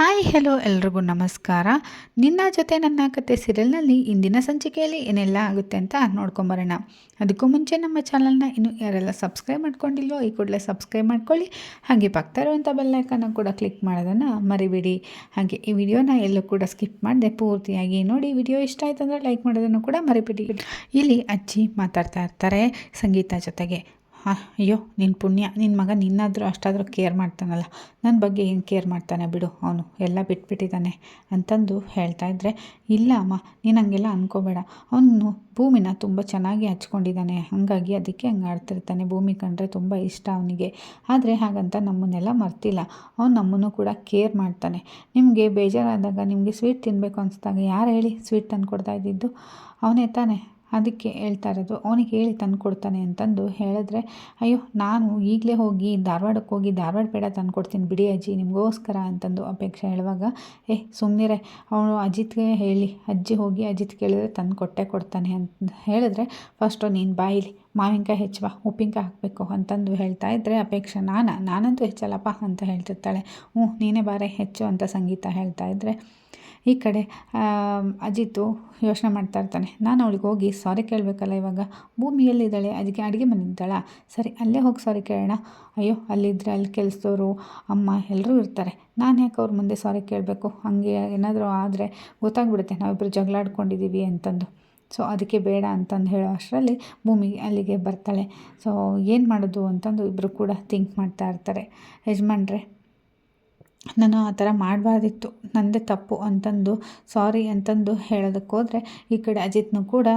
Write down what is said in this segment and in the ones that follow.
Hi hello ಎಲ್ರಿಗೂ ನಮಸ್ಕಾರ. ನಿನ್ನ ಜೊತೆ ನನ್ನ ಕತೆ ಸೀರಿಯಲ್ನಲ್ಲಿ ಇಂದಿನ ಸಂಚಿಕೆಯಲ್ಲಿ ಏನೆಲ್ಲ ಆಗುತ್ತೆ ಅಂತ ನೋಡ್ಕೊಂಬರೋಣ. ಅದಕ್ಕೂ ಮುಂಚೆ ನಮ್ಮ ಚಾನಲ್ನ ಇನ್ನು ಯಾರೆಲ್ಲ ಸಬ್ಸ್ಕ್ರೈಬ್ ಮಾಡ್ಕೊಂಡಿಲ್ವೋ ಈ ಕೂಡಲೇ ಸಬ್ಸ್ಕ್ರೈಬ್ ಮಾಡ್ಕೊಳ್ಳಿ. ಹಾಗೆ ಪಕ್ಕದ ಇರುವಂಥ ಬೆಲ್ಲೈಕನ್ನು ಕೂಡ ಕ್ಲಿಕ್ ಮಾಡೋದನ್ನು ಮರಿಬೇಡಿ. ಹಾಗೆ ಈ ವಿಡಿಯೋನ ಎಲ್ಲೂ ಕೂಡ ಸ್ಕಿಪ್ ಮಾಡಿದೆ ಪೂರ್ತಿಯಾಗಿ ನೋಡಿ. ವಿಡಿಯೋ ಇಷ್ಟ ಆಯ್ತು ಅಂದರೆ ಲೈಕ್ ಮಾಡೋದನ್ನು ಕೂಡ ಮರಿಬೇಡಿ. ಇಲ್ಲಿ ಅಜ್ಜಿ ಮಾತಾಡ್ತಾ ಇರ್ತಾರೆ ಸಂಗೀತ ಜೊತೆಗೆ. ಅಯ್ಯೋ ನಿನ್ನ ಪುಣ್ಯ ನಿನ್ನ ಮಗ ನಿನ್ನಾದರೂ ಅಷ್ಟಾದರೂ ಕೇರ್ ಮಾಡ್ತಾನಲ್ಲ. ನನ್ನ ಬಗ್ಗೆ ಏನು ಕೇರ್ ಮಾಡ್ತಾನೆ ಬಿಡು ಅವನು, ಎಲ್ಲ ಬಿಟ್ಬಿಟ್ಟಿದ್ದಾನೆ ಅಂತಂದು ಹೇಳ್ತಾ ಇದ್ದರೆ ಇಲ್ಲ ಅಮ್ಮ, ನೀನು ಹಂಗೆಲ್ಲ ಅನ್ಕೋಬೇಡ. ಅವನು ಭೂಮಿನ ತುಂಬ ಚೆನ್ನಾಗಿ ಹಚ್ಕೊಂಡಿದ್ದಾನೆ, ಹಾಗಾಗಿ ಅದಕ್ಕೆ ಹಂಗೆ ಆಡ್ತಿರ್ತಾನೆ. ಭೂಮಿ ಕಂಡ್ರೆ ತುಂಬ ಇಷ್ಟ ಅವನಿಗೆ. ಆದರೆ ಹಾಗಂತ ನಮ್ಮನ್ನೆಲ್ಲ ಮರ್ತಿಲ್ಲ. ಅವನು ನಮ್ಮನ್ನು ಕೂಡ ಕೇರ್ ಮಾಡ್ತಾನೆ. ನಿಮಗೆ ಬೇಜಾರಾದಾಗ ನಿಮಗೆ ಸ್ವೀಟ್ ತಿನ್ನಬೇಕು ಅನಿಸ್ದಾಗ ಯಾರು ಹೇಳಿ ಸ್ವೀಟ್ ತಂದು ಕೊಡ್ತಾ ಇದ್ದಿದ್ದು? ಅವನೇ ತಾನೆ. ಅದಕ್ಕೆ ಹೇಳ್ತಾ ಇರೋದು, ಅವನಿಗೆ ಹೇಳಿ ತಂದು ಕೊಡ್ತಾನೆ ಅಂತಂದು ಹೇಳಿದ್ರೆ, ಅಯ್ಯೋ, ನಾನು ಈಗಲೇ ಹೋಗಿ ಧಾರವಾಡಕ್ಕೆ ಹೋಗಿ ಧಾರವಾಡ ಪೇಡ ತಂದು ಕೊಡ್ತೀನಿ ಬಿಡಿ ಅಜ್ಜಿ, ನಿಮಗೋಸ್ಕರ ಅಂತಂದು ಅಪೇಕ್ಷೆ ಹೇಳುವಾಗ, ಏ ಸುಮ್ಮನಿರೆ ಅವನು ಅಜಿತ್ಗೆ ಹೇಳಿ, ಅಜ್ಜಿ ಹೋಗಿ ಅಜಿತ್ ಕೇಳಿದ್ರೆ ತಂದು ಕೊಟ್ಟೆ ಕೊಡ್ತಾನೆ ಅಂತ ಹೇಳಿದ್ರೆ, ಫಸ್ಟು ನೀನು ಬಾಯಿಲಿ ಮಾವಿನಕಾಯಿ ಹೆಚ್ಚುವ ಉಪ್ಪಿನಕಾಯಿ ಹಾಕಬೇಕು ಅಂತಂದು ಹೇಳ್ತಾ ಇದ್ದರೆ ಅಪೇಕ್ಷೆ, ನಾನು, ನಾನಂತೂ ಹೆಚ್ಚಲ್ಲಪ್ಪ ಅಂತ ಹೇಳ್ತಿರ್ತಾಳೆ. ಹ್ಞೂ, ನೀನೇ ಬಾರೆ, ಹೆಚ್ಚು ಅಂತ ಸಂಗೀತ ಹೇಳ್ತಾ ಇದ್ದರೆ ಈ ಕಡೆ ಅಜಿತು ಯೋಚನೆ ಮಾಡ್ತಾ ಇರ್ತಾನೆ. ನಾನು ಅವಳಿಗೆ ಹೋಗಿ ಸಾರಿ ಕೇಳಬೇಕಲ್ಲ ಇವಾಗ? ಭೂಮಿ ಎಲ್ಲಿದ್ದಾಳೆ? ಅದಕ್ಕೆ ಅಡುಗೆ ಮನೆ ಸರಿ, ಅಲ್ಲೇ ಹೋಗಿ ಸಾರಿ ಕೇಳೋಣ. ಅಯ್ಯೋ ಅಲ್ಲಿದ್ದರೆ ಅಲ್ಲಿ ಕೆಲಸದವರು, ಅಮ್ಮ ಎಲ್ಲರೂ ಇರ್ತಾರೆ. ನಾನು ಯಾಕೆ ಅವ್ರ ಮುಂದೆ ಸಾರಿ ಕೇಳಬೇಕು? ಹಾಗೆ ಏನಾದರೂ ಆದರೆ ಗೊತ್ತಾಗ್ಬಿಡುತ್ತೆ. ನಾವಿಬ್ಬರು ಜಗಳಾಡ್ಕೊಂಡಿದ್ದೀವಿ ಅಂತಂದು. ಸೊ ಅದಕ್ಕೆ ಬೇಡ ಅಂತಂದು ಹೇಳೋ ಅಷ್ಟರಲ್ಲಿ ಭೂಮಿ ಅಲ್ಲಿಗೆ ಬರ್ತಾಳೆ. ಸೊ ಏನು ಮಾಡೋದು ಅಂತಂದು ಇಬ್ಬರು ಕೂಡ ಥಿಂಕ್ ಮಾಡ್ತಾ ಇರ್ತಾರೆ. ಯಜಮಾನ್ರೆ ನಾನು ಆ ಥರ ಮಾಡಬಾರ್ದಿತ್ತು. ನನ್ನದೇ ತಪ್ಪು ಅಂತಂದು, ಸಾರಿ ಅಂತಂದು ಹೇಳೋದಕ್ಕೋದ್ರೆ ಈ ಕಡೆ ಅಜಿತ್ನು ಕೂಡ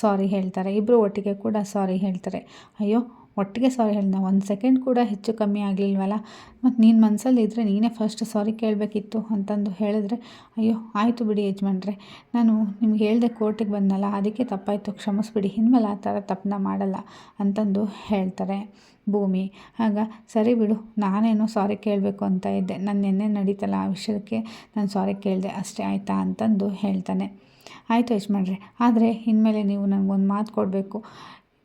ಸಾರಿ ಹೇಳ್ತಾರೆ. ಇಬ್ಬರು ಒಟ್ಟಿಗೆ ಕೂಡ ಸಾರಿ ಹೇಳ್ತಾರೆ. ಅಯ್ಯೋ, ಒಟ್ಟಿಗೆ ಸಾರಿ ಹೇಳಿದ, ಒಂದು ಸೆಕೆಂಡ್ ಕೂಡ ಹೆಚ್ಚು ಕಮ್ಮಿ ಆಗಲಿಲ್ವಲ್ಲ? ಮತ್ತು ನೀನು ಮನಸ್ಸಲ್ಲಿ ಇದ್ದರೆ ನೀನೇ ಫಸ್ಟ್ ಸಾರಿ ಕೇಳಬೇಕಿತ್ತು ಅಂತಂದು ಹೇಳಿದ್ರೆ, ಅಯ್ಯೋ, ಆಯಿತು ಬಿಡಿ ಯಜಮಾನ್ರೆ. ನಾನು ನಿಮ್ಗೆ ಹೇಳ್ದೆ ಕೋರ್ಟಿಗೆ ಬಂದನಲ್ಲ, ಅದಕ್ಕೆ ತಪ್ಪಾಯಿತು, ಕ್ಷಮಿಸ್ಬಿಡಿ. ಇನ್ಮೇಲೆ ಆ ಥರ ತಪ್ಪನ್ನ ಮಾಡಲ್ಲ ಅಂತಂದು ಹೇಳ್ತಾರೆ. ಭೂಮಿ. ಆಗ, ಸರಿ ಬಿಡು, ನಾನೇನು ಸಾರಿ ಕೇಳಬೇಕು ಅಂತ ಇದ್ದೆ. ನಾನು ನಿನ್ನೆ ನಡೀತಲ್ಲ ಆ ವಿಷಯಕ್ಕೆ ನಾನು ಸಾರಿ ಕೇಳಿದೆ ಅಷ್ಟೇ ಆಯಿತಾ? ಅಂತಂದು ಹೇಳ್ತಾನೆ. ಆಯಿತು ಯಜಮಾನ್ರೆ, ಆದರೆ ಇನ್ಮೇಲೆ ನೀವು ನನಗೊಂದು ಮಾತು ಕೊಡಬೇಕು.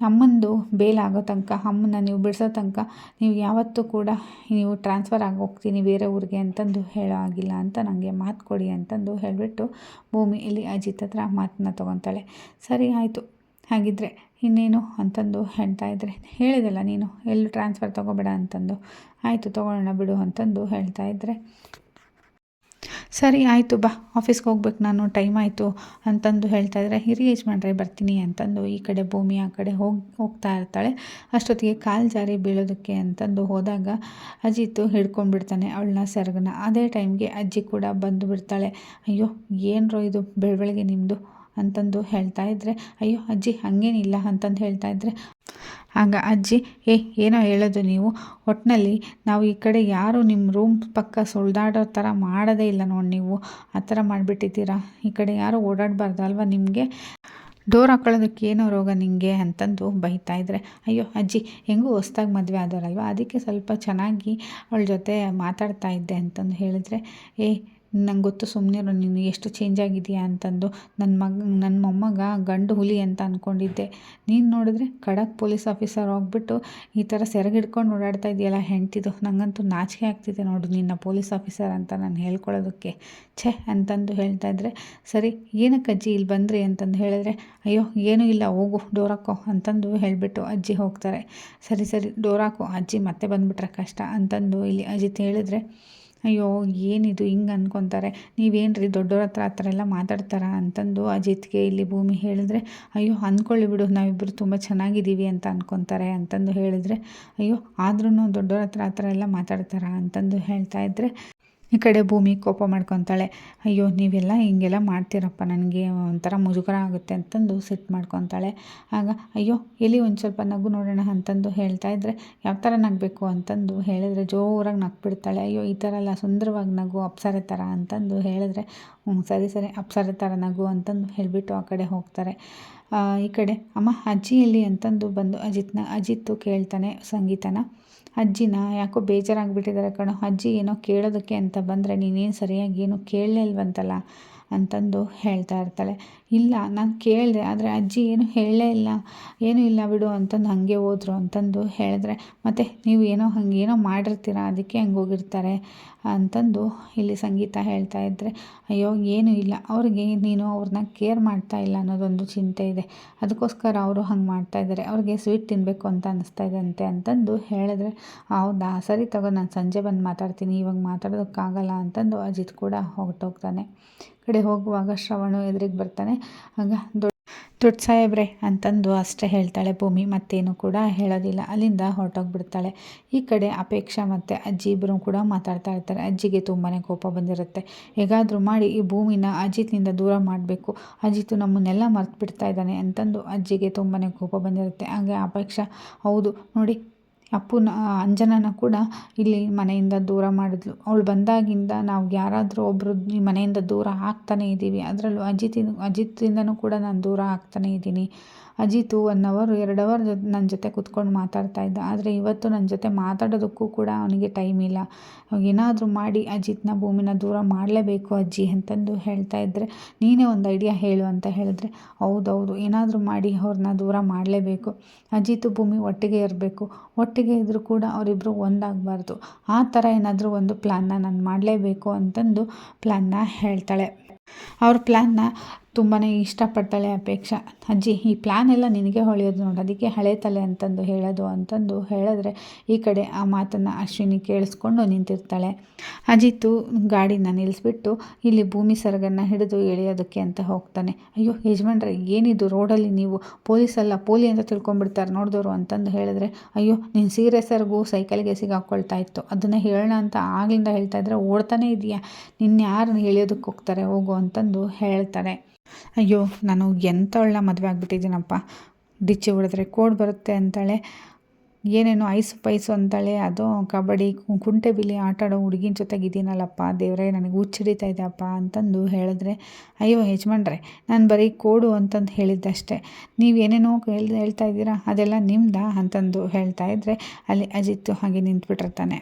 ಅಮ್ಮಂದು ಬೇಲಾಗೋ ತನಕ, ಅಮ್ಮನ್ನ ನೀವು ಬಿಡಿಸೋ ತನಕ ನೀವು ಯಾವತ್ತೂ ಕೂಡ ನೀವು ಟ್ರಾನ್ಸ್ಫರ್ ಆಗಿ ಹೋಗ್ತೀನಿ ಬೇರೆ ಊರಿಗೆ ಅಂತಂದು ಹೇಳೋ ಆಗಿಲ್ಲ ಅಂತ ನನಗೆ ಮಾತು ಕೊಡಿ ಅಂತಂದು ಹೇಳಿಬಿಟ್ಟು ಭೂಮಿ ಇಲ್ಲಿ ಅಜಿತ್ ಹತ್ರ ಮಾತನ್ನ ತೊಗೊತಾಳೆ. ಸರಿ ಆಯಿತು. ಹಾಗಿದ್ರೆ ಇನ್ನೇನು ಅಂತಂದು ಹೇಳ್ತಾ ಇದ್ದರೆ ಹೇಳಿದೆಲ್ಲ ನೀನು, ಎಲ್ಲೂ ಟ್ರಾನ್ಸ್ಫರ್ ತೊಗೋಬೇಡ ಅಂತಂದು. ಆಯಿತು ತೊಗೊಳ್ಳೋಣ ಬಿಡು ಅಂತಂದು ಹೇಳ್ತಾ ಇದ್ದರೆ ಸರಿ ಆಯಿತು ಬಾ ಆಫೀಸ್ಗೆ ಹೋಗ್ಬೇಕು ನಾನು ಟೈಮ್ ಆಯಿತು ಅಂತಂದು ಹೇಳ್ತಾ ಇದ್ರೆ ಹಿರಿ ಮಾಡ್ರೆ ಬರ್ತೀನಿ ಅಂತಂದು ಈ ಕಡೆ ಭೂಮಿ, ಆ ಕಡೆ ಹೋಗಿ, ಹೋಗ್ತಾ ಇರ್ತಾಳೆ. ಅಷ್ಟೊತ್ತಿಗೆ ಕಾಲು ಜಾರಿ ಬೀಳೋದಕ್ಕೆ ಅಂತಂದು ಹೋದಾಗ ಅಜಿತ್ತು ಹಿಡ್ಕೊಂಡ್ಬಿಡ್ತಾನೆ ಅವಳನ್ನ ಸೆರಗನ್ನ. ಅದೇ ಟೈಮ್ಗೆ ಅಜ್ಜಿ ಕೂಡ ಬಂದು ಬಿಡ್ತಾಳೆ. ಅಯ್ಯೋ, ಏನರೋ ಇದು ಬೆಳವಳಿಗೆ ನಿಮ್ಮದು ಅಂತಂದು ಹೇಳ್ತಾ ಇದ್ರೆ, ಅಯ್ಯೋ ಅಜ್ಜಿ, ಹಾಗೇನಿಲ್ಲ ಅಂತಂದು ಹೇಳ್ತಾ ಇದ್ದರೆ ಆಗ ಅಜ್ಜಿ, ಏ, ಏನೋ ಹೇಳೋದು ನೀವು? ಒಟ್ಟಿನಲ್ಲಿ ನಾವು ಈ ಕಡೆ ಯಾರು ನಿಮ್ಮ ರೂಮ್ ಪಕ್ಕ ಸುಳ್ದಾಡೋ ಥರ ಮಾಡೋದೇ ಇಲ್ಲ ನೋಡಿ ನೀವು. ಆ ಥರ ಮಾಡಿಬಿಟ್ಟಿದ್ದೀರಾ? ಈ ಕಡೆ ಯಾರು ಓಡಾಡಬಾರ್ದು ಅಲ್ವಾ ನಿಮಗೆ? ಡೋರ್ ಹಾಕೊಳ್ಳೋದಕ್ಕೆ ಏನೋ ರೋಗ ನಿಮಗೆ ಅಂತಂದು ಬೈತಾ ಇದ್ರೆ, ಅಯ್ಯೋ ಅಜ್ಜಿ, ಹೆಂಗೂ ಹೊಸ್ದಾಗಿ ಮದುವೆ ಆದವರಲ್ವ ಅದಕ್ಕೆ ಸ್ವಲ್ಪ ಚೆನ್ನಾಗಿ ಅವಳ ಜೊತೆ ಮಾತಾಡ್ತಾ ಇದ್ದೆ ಅಂತಂದು ಹೇಳಿದ್ರೆ, ಏ ನಂಗೆ ಗೊತ್ತು ಸುಮ್ಮನೆ ನೀನು ಎಷ್ಟು ಚೇಂಜ್ ಆಗಿದೆಯಾ ಅಂತಂದು. ನನ್ನ ಮಗ ನನ್ನ ಮೊಮ್ಮಗ ಗಂಡು ಹುಲಿ ಅಂತ ಅಂದ್ಕೊಂಡಿದ್ದೆ ನೀನು ನೋಡಿದ್ರೆ ಖಡಕ್ ಪೊಲೀಸ್ ಆಫೀಸರ್ ಹೋಗ್ಬಿಟ್ಟು ಈ ಥರ ಸೆರಗಿಡ್ಕೊಂಡು ಓಡಾಡ್ತಾ ಇದೆಯಲ್ಲ ಹೆಂಡ್ತಿದು. ನನಗಂತೂ ನಾಚಿಕೆ ಆಗ್ತಿದೆ ನೋಡು ನಿನ್ನ ಪೊಲೀಸ್ ಆಫೀಸರ್ ಅಂತ ನಾನು ಹೇಳ್ಕೊಳ್ಳೋದಕ್ಕೆ. ಛೆ ಅಂತಂದು ಹೇಳ್ತಾ ಇದ್ದರೆ ಸರಿ, ಏನಕ್ಕೆ ಅಜ್ಜಿ ಇಲ್ಲಿ ಬಂದ್ರಿ ಅಂತಂದು ಹೇಳಿದ್ರೆ, ಅಯ್ಯೋ, ಏನೂ ಇಲ್ಲ, ಹೋಗು ಡೋರಾಕೋ ಅಂತಂದು ಹೇಳಿಬಿಟ್ಟು ಅಜ್ಜಿ ಹೋಗ್ತಾರೆ. ಸರಿ ಸರಿ ಡೋರಾಕೋ ಅಜ್ಜಿ ಮತ್ತೆ ಬಂದುಬಿಟ್ರೆ ಕಷ್ಟ ಅಂತಂದು ಇಲ್ಲಿ ಅಜಿತ್ ಹೇಳಿದ್ರೆ ಅಯ್ಯೋ, ಏನಿದು? ಹಿಂಗೆ ಅಂದ್ಕೊತಾರೆ ನೀವೇನು ರೀ ದೊಡ್ಡವ್ರ ಹತ್ರ ಆ ಥರ ಎಲ್ಲ ಮಾತಾಡ್ತಾರ ಅಂತಂದು ಅಜಿತ್ಗೆ ಇಲ್ಲಿ ಭೂಮಿ ಹೇಳಿದ್ರೆ, ಅಯ್ಯೋ ಅಂದ್ಕೊಳ್ಳಿ ಬಿಡು ನಾವಿಬ್ಬರು ತುಂಬ ಚೆನ್ನಾಗಿದ್ದೀವಿ ಅಂತ ಅಂದ್ಕೊತಾರೆ ಅಂತಂದು ಹೇಳಿದ್ರೆ, ಅಯ್ಯೋ ಆದ್ರೂ ದೊಡ್ಡವ್ರ ಹತ್ರ ಆ ಥರ ಎಲ್ಲ ಮಾತಾಡ್ತಾರ ಅಂತಂದು ಹೇಳ್ತಾ ಇದ್ದರೆ ಈ ಕಡೆ ಭೂಮಿ ಕೋಪ ಮಾಡ್ಕೊತಾಳೆ. ಅಯ್ಯೋ, ನೀವೆಲ್ಲ ಹಿಂಗೆಲ್ಲ ಮಾಡ್ತೀರಪ್ಪ, ನನಗೆ ಒಂಥರ ಮುಜುಗರ ಆಗುತ್ತೆ ಅಂತಂದು ಸಿಟ್ಟು ಮಾಡ್ಕೊತಾಳೆ. ಆಗ, ಅಯ್ಯೋ, ಎಲ್ಲಿ ಒಂದು ಸ್ವಲ್ಪ ನಗು ನೋಡೋಣ ಅಂತಂದು ಹೇಳ್ತಾ ಇದ್ದರೆ ಯಾವ ಥರ ನಗಬೇಕು? ಅಂತಂದು ಹೇಳಿದ್ರೆ ಜೋರಾಗಿ ನಗ್ಬಿಡ್ತಾಳೆ. ಅಯ್ಯೋ, ಈ ಥರ ಎಲ್ಲ ಸುಂದರವಾಗಿ ನಗು, ಅಪ್ಸರೆ ಥರ ಅಂತಂದು ಹೇಳಿದ್ರೆ, ಹ್ಞೂ, ಸರಿ ಸರಿ, ಅಪ್ಸರೆ ಥರ ನಗು ಅಂತಂದು ಹೇಳಿಬಿಟ್ಟು ಆ ಕಡೆ ಹೋಗ್ತಾರೆ. ಈ ಕಡೆ, ಅಮ್ಮ, ಅಜ್ಜಿ ಎಲ್ಲಿ? ಅಂತಂದು ಬಂದು ಅಜಿತ್ನ ಅಜಿತ್ತು ಕೇಳ್ತಾನೆ, ಸಂಗೀತನ. ಅಜ್ಜಿನ ಯಾಕೋ ಬೇಜಾರಾಗಿಬಿಟ್ಟಿದ್ದಾರೆ ಕಣೋ. ಅಜ್ಜಿ ಏನೋ ಕೇಳೋದಕ್ಕೆ ಅಂತ ಬಂದರೆ ನೀನೇನು ಸರಿಯಾಗಿ ಏನೂ ಕೇಳಲೇ ಇಲ್ವಂತಲ್ಲ? ಅಂತಂದು ಹೇಳ್ತಾ ಇರ್ತಾಳೆ. ಇಲ್ಲ, ನಾನು ಕೇಳಿದೆ, ಆದರೆ ಅಜ್ಜಿ ಏನು ಹೇಳಲೇ ಇಲ್ಲ. ಏನೂ ಇಲ್ಲ ಬಿಡು ಅಂತಂದು ಹಾಗೆ ಹೋದ್ರು ಅಂತಂದು ಹೇಳಿದ್ರೆ, ಮತ್ತು ನೀವು ಏನೋ ಹಂಗೆ ಏನೋ ಮಾಡಿರ್ತೀರ, ಅದಕ್ಕೆ ಹಂಗೆ ಹೋಗಿರ್ತಾರೆ ಅಂತಂದು ಇಲ್ಲಿ ಸಂಗೀತ ಹೇಳ್ತಾ ಇದ್ದರೆ ಅಯ್ಯೋ, ಏನೂ ಇಲ್ಲ. ಅವ್ರಿಗೆ ನೀನು ಅವ್ರನ್ನ ಕೇರ್ ಮಾಡ್ತಾ ಇಲ್ಲ ಅನ್ನೋದೊಂದು ಚಿಂತೆ ಇದೆ. ಅದಕ್ಕೋಸ್ಕರ ಅವರು ಹಂಗೆ ಮಾಡ್ತಾ ಇದ್ದಾರೆ. ಅವ್ರಿಗೆ ಸ್ವೀಟ್ ತಿನ್ನಬೇಕು ಅಂತ ಅನ್ನಿಸ್ತಾ ಇದೆ ಅಂತೆ ಅಂತಂದು ಹೇಳಿದ್ರೆ, ಹೌದಾ, ಸರಿ ತಗೋ, ನಾನು ಸಂಜೆ ಬಂದು ಮಾತಾಡ್ತೀನಿ, ಇವಾಗ ಮಾತಾಡೋದಕ್ಕಾಗಲ್ಲ ಅಂತಂದು ಅಜಿತ್ ಕೂಡ ಹೊರಟೋಗ್ತಾನೆ. ಕಡೆ ಹೋಗುವಾಗ ಶ್ರವಣು ಎದುರಿಗೆ ಬರ್ತಾನೆ. ಆಗ ದೊಡ್ಡ ದೊಡ್ಡ ಸಾಹೇಬ್ರೆ ಅಂತಂದು ಅಷ್ಟೇ ಹೇಳ್ತಾಳೆ ಭೂಮಿ, ಮತ್ತೇನು ಕೂಡ ಹೇಳೋದಿಲ್ಲ. ಅಲ್ಲಿಂದ ಹೊರಟೋಗ್ಬಿಡ್ತಾಳೆ. ಈ ಕಡೆ ಅಪೇಕ್ಷಾ ಮತ್ತು ಅಜ್ಜಿ ಇಬ್ಬರು ಕೂಡ ಮಾತಾಡ್ತಾ ಇರ್ತಾರೆ. ಅಜ್ಜಿಗೆ ತುಂಬಾ ಕೋಪ ಬಂದಿರುತ್ತೆ. ಹೇಗಾದರೂ ಮಾಡಿ ಈ ಭೂಮಿನ ಅಜಿತ್ನಿಂದ ದೂರ ಮಾಡಬೇಕು. ಅಜಿತ್ ನಮ್ಮನ್ನೆಲ್ಲ ಮರ್ತು ಬಿಡ್ತಾ ಇದ್ದಾನೆ ಅಂತಂದು ಅಜ್ಜಿಗೆ ತುಂಬಾ ಕೋಪ ಬಂದಿರುತ್ತೆ. ಹಾಗೆ ಅಪೇಕ್ಷಾ, ಹೌದು, ನೋಡಿ ಅಪ್ಪುನ ಅಂಜನನ ಕೂಡ ಇಲ್ಲಿ ಮನೆಯಿಂದ ದೂರ ಮಾಡಿದ್ಲು. ಅವಳು ಬಂದಾಗಿಂದ ನಾವು ಯಾರಾದರೂ ಒಬ್ಬರು ಈ ಮನೆಯಿಂದ ದೂರ ಆಗ್ತಾನೇ ಇದ್ದೀವಿ. ಅದರಲ್ಲೂ ಅಜಿತಿನ ಅಜಿತಿಂದನೂ ಕೂಡ ನಾನು ದೂರ ಆಗ್ತಾನೇ ಇದ್ದೀನಿ. ಅಜಿತು ಒನ್ ಅವರು ಎರಡು ಅವರ್ ನನ್ನ ಜೊತೆ ಕುತ್ಕೊಂಡು ಮಾತಾಡ್ತಾ ಇದ್ದ. ಆದರೆ ಇವತ್ತು ನನ್ನ ಜೊತೆ ಮಾತಾಡೋದಕ್ಕೂ ಕೂಡ ಅವನಿಗೆ ಟೈಮ್ ಇಲ್ಲ. ಏನಾದರೂ ಮಾಡಿ ಅಜಿತ್ನ ಭೂಮಿನ ದೂರ ಮಾಡಲೇಬೇಕು ಅಜ್ಜಿ ಅಂತಂದು ಹೇಳ್ತಾ ಇದ್ದರೆ ನೀನೇ ಒಂದು ಐಡಿಯಾ ಹೇಳು ಅಂತ ಹೇಳಿದ್ರೆ, ಹೌದೌದು, ಏನಾದರೂ ಮಾಡಿ ಅವ್ರನ್ನ ದೂರ ಮಾಡಲೇಬೇಕು. ಅಜಿತು ಭೂಮಿ ಒಟ್ಟಿಗೆ ಇರಬೇಕು. ಒಟ್ಟಿಗೆ ಇದ್ದರೂ ಕೂಡ ಅವರಿಬ್ಬರು ಒಂದಾಗಬಾರ್ದು. ಆ ಥರ ಏನಾದರೂ ಒಂದು ಪ್ಲ್ಯಾನ್ನ ನಾನು ಮಾಡಲೇಬೇಕು ಅಂತಂದು ಪ್ಲ್ಯಾನ್ನ ಹೇಳ್ತಾಳೆ. ಅವ್ರ ಪ್ಲ್ಯಾನ್ನ ತುಂಬಾ ಇಷ್ಟಪಡ್ತಾಳೆ ಅಪೇಕ್ಷ. ಅಜ್ಜಿ, ಈ ಪ್ಲ್ಯಾನ್ ಎಲ್ಲ ನಿನಗೆ ಹೊಳೆಯೋದು ನೋಡಿ. ಅದಕ್ಕೆ ಹಳೆ ತಲೆ ಅಂತಂದು ಹೇಳೋದು ಅಂತಂದು ಹೇಳಿದ್ರೆ ಈ ಕಡೆ ಆ ಮಾತನ್ನು ಅಶ್ವಿನಿ ಕೇಳಿಸ್ಕೊಂಡು ನಿಂತಿರ್ತಾಳೆ. ಅಜಿತ್ತು ಗಾಡಿನ ನಿಲ್ಲಿಸ್ಬಿಟ್ಟು ಇಲ್ಲಿ ಭೂಮಿ ಸರಗನ್ನು ಹಿಡಿದು ಎಳೆಯೋದಕ್ಕೆ ಅಂತ ಹೋಗ್ತಾನೆ. ಅಯ್ಯೋ, ಯಜಮಾನ್ರೆ, ಏನಿದು? ರೋಡಲ್ಲಿ ನೀವು ಪೊಲೀಸಲ್ಲ, ಪೋಲಿ ಅಂತ ತಿಳ್ಕೊಂಡ್ಬಿಡ್ತಾರೆ ನೋಡಿದವರು ಅಂತಂದು ಹೇಳಿದ್ರೆ, ಅಯ್ಯೋ, ನೀನು ಸೀರೆ ಸರ್ಗೂ ಸೈಕಲ್ಗೆ ಸಿಗಾಕೊಳ್ತಾ ಇತ್ತು. ಅದನ್ನು ಹೇಳೋಣ ಅಂತ ಆಗ್ಲಿಂದ ಹೇಳ್ತಾ ಇದ್ರೆ ಓಡ್ತಾನೆ ಇದೆಯಾ? ನಿನ್ನ ಯಾರು ಎಳೆಯೋದಕ್ಕೆ ಹೋಗ್ತಾರೆ? ಹೋಗು ಅಂತಂದು ಹೇಳ್ತಾನೆ ಅಯ್ಯೋ, ನಾನು ಎಂಥವಳನ್ನ ಮದುವೆ ಆಗಿಬಿಟ್ಟಿದ್ದೀನಪ್ಪ. ಡಿಚ್ಚಿ ಹೊಡೆದ್ರೆ ಕೋಡ್ ಬರುತ್ತೆ ಅಂತಾಳೆ. ಏನೇನೋ ಐಸು ಪೈಸು ಅಂತಾಳೆ. ಅದು ಕಬಡ್ಡಿ, ಕುಂಟೆ ಬಿಲಿ ಆಟ ಆಡೋ ಹುಡುಗಿನ ಜೊತೆಗಿದ್ದೀನಲ್ಲಪ್ಪ ದೇವರೇ, ನನಗೆ ಹುಚ್ಚಿಡಿತಾ ಇದೆಯಪ್ಪ ಅಂತಂದು ಹೇಳಿದ್ರೆ, ಅಯ್ಯೋ ಯಜಮಾನ್ರೆ, ನಾನು ಬರೀ ಕೋಡು ಅಂತಂದು ಹೇಳಿದ್ದಷ್ಟೇ. ನೀವು ಏನೇನೋ ಹೇಳ್, ಹೇಳ್ತಾ ಇದ್ದೀರಾ, ಅದೆಲ್ಲ ನಿಮ್ದಾ ಅಂತಂದು ಹೇಳ್ತಾ ಇದ್ದರೆ ಅಲ್ಲಿ ಅಜಿತ್ತು ಹಾಗೆ ನಿಂತ್ಬಿಟ್ಟಿರ್ತಾನೆ